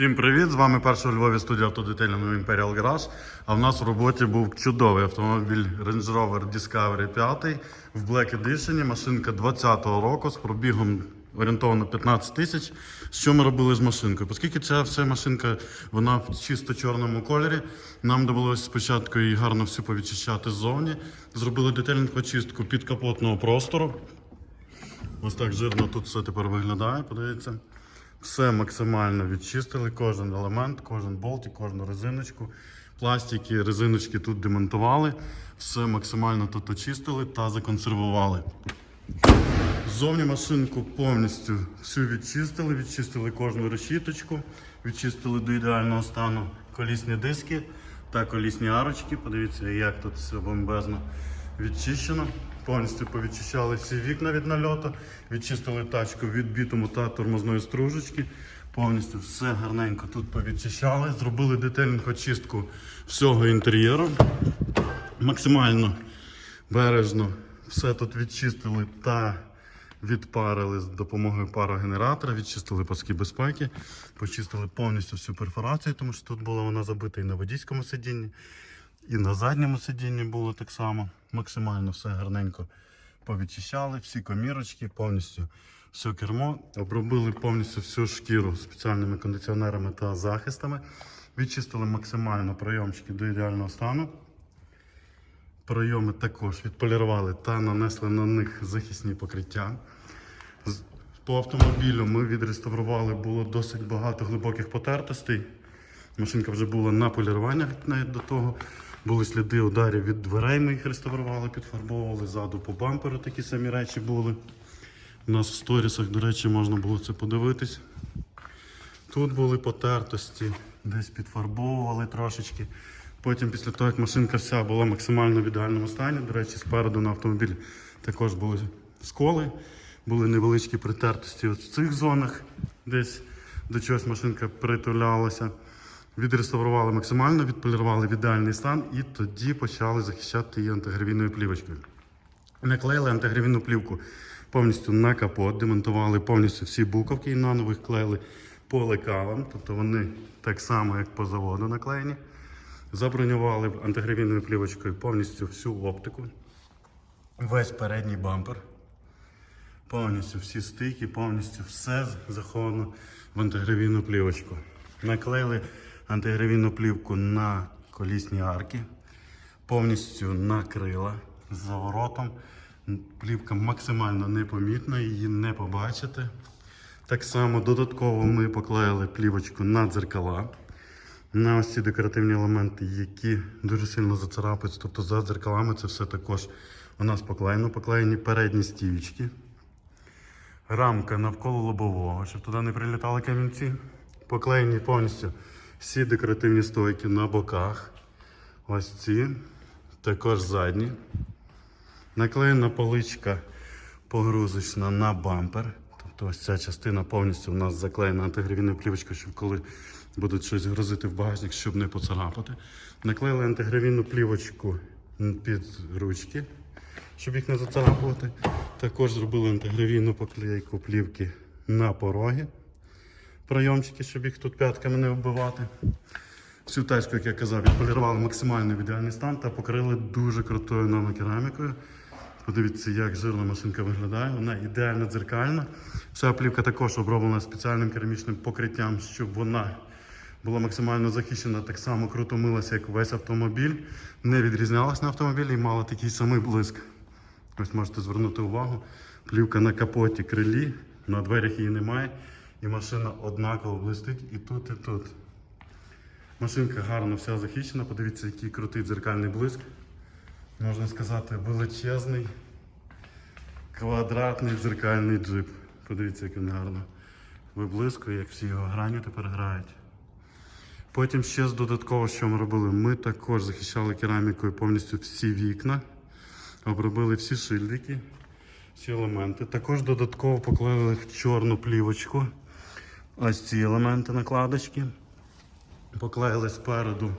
Всім привіт! З вами перша у Львові студія автодетельного Imperial Garage. А в нас в роботі був чудовий автомобіль Range Rover Discovery 5 в Black Edition, машинка 20-го року з пробігом орієнтовно 15 тисяч. Що ми робили з машинкою? Оскільки ця вся машинка вона в чисто чорному кольорі, нам довелося спочатку її гарно всю повідчищати ззовні. Зробили детальну почистку підкапотного простору. Ось так жирно тут все тепер виглядає, подивіться. Все максимально відчистили, кожен елемент, кожен болтик, кожну резиночку. Пластики, резиночки тут демонтували. Все максимально тут очистили та законсервували. Ззовні машинку повністю всю відчистили, відчистили кожну решіточку, відчистили до ідеального стану колісні диски та колісні арочки. Подивіться, як тут все бомбезно відчищено. Повністю повідчищали всі вікна від нальоту, відчистили тачку від бітуму та тормозної стружечки. Повністю все гарненько тут повідчищали, зробили детальну очистку всього інтер'єру. Максимально бережно все тут відчистили та відпарили з допомогою парогенератора, відчистили паски безпеки, почистили повністю всю перфорацію, тому що тут була вона забита і на водійському сидінні, і на задньому сидінні було так само. Максимально все гарненько повідчищали, всі комірочки, повністю все кермо. Обробили повністю всю шкіру спеціальними кондиціонерами та захистами. Відчистили максимально прийомчики до ідеального стану. Пройоми також відполірували та нанесли на них захисні покриття. По автомобілю ми відреставрували, було досить багато глибоких потертостей. Машинка вже була на поліруваннях до того. Були сліди ударів від дверей, ми їх реставрували, підфарбовували. Ззаду по бамперу такі самі речі були. У нас в сторісах, до речі, можна було це подивитись. Тут були потертості, десь підфарбовували трошечки. Потім, після того, як машинка вся була максимально в ідеальному стані, до речі, спереду на автомобілі також були сколи, були невеличкі притертості от в цих зонах, десь до чогось машинка притулялася. Відреставрували максимально, відполірували в ідеальний стан і тоді почали захищати її антигравійною плівочкою. Наклеїли антигравійну плівку повністю на капот, демонтували повністю всі буковки і наново їх клеїли по лекалам, тобто вони так само, як по заводу наклеєні. Забронювали антигравійною плівочкою повністю всю оптику, весь передній бампер, повністю всі стики, повністю все заховано в антигравійну плівочку. Наклеїли антигравійну плівку на колісні арки, повністю на крила з заворотом. Плівка максимально непомітна, її не побачите. Так само додатково ми поклеїли плівочку на дзеркала, на ось ці декоративні елементи, які дуже сильно зацарапаються. Тобто за дзеркалами це все також у нас поклеєно. Поклеєні передні стівочки, рамка навколо лобового, щоб туди не прилітали камінці. Поклеєні повністю всі декоративні стойки на боках. Ось ці, також задні. Наклеєна поличка погрузочна на бампер. Тобто ось ця частина повністю у нас заклеєна антигравійною плівочкою, щоб коли будуть щось грузити в багажник, щоб не поцарапати. Наклеїли антигравійну плівочку під ручки, щоб їх не зацарапувати. Також зробили антигравійну поклейку плівки на пороги. Прийомчики, щоб їх тут п'ятками не вбивати. Всю тачку, як я казав, відполірували максимально в ідеальний стан та покрили дуже крутою нанокерамікою. Подивіться, як жирна машинка виглядає. Вона ідеально дзеркальна. Вся плівка також оброблена спеціальним керамічним покриттям, щоб вона була максимально захищена, так само круто милася, як весь автомобіль. Не відрізнялась на автомобілі і мала такий самий блиск. Ось можете звернути увагу. Плівка на капоті крилі, на дверях її немає. І машина однаково блистить і тут, і тут. Машинка гарно вся захищена. Подивіться, який крутий дзеркальний блиск. Можна сказати, величезний квадратний дзеркальний джип. Подивіться, як він гарно виблискує, як всі його грані тепер грають. Потім ще з додатково, що ми робили, ми також захищали керамікою повністю всі вікна, обробили всі шильдики, всі елементи. Також додатково поклеїли в чорну плівочку ось ці елементи накладочки. Поклеїли спереду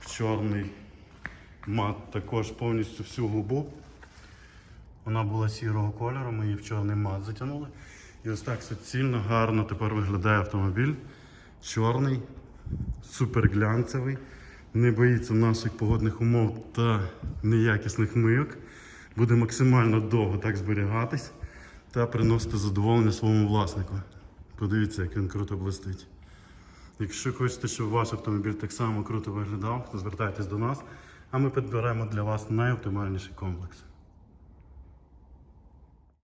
в чорний мат також повністю всю губу. Вона була сірого кольору, ми її в чорний мат затягнули. І ось так суцільно, гарно тепер виглядає автомобіль. чорний, супер глянцевий, не боїться наших погодних умов та неякісних мийок. Буде максимально довго так зберігатись та приносити задоволення своєму власнику. Подивіться, як він круто блистить. Якщо хочете, щоб ваш автомобіль так само круто виглядав, то звертайтесь до нас, а ми підберемо для вас найоптимальніший комплекс.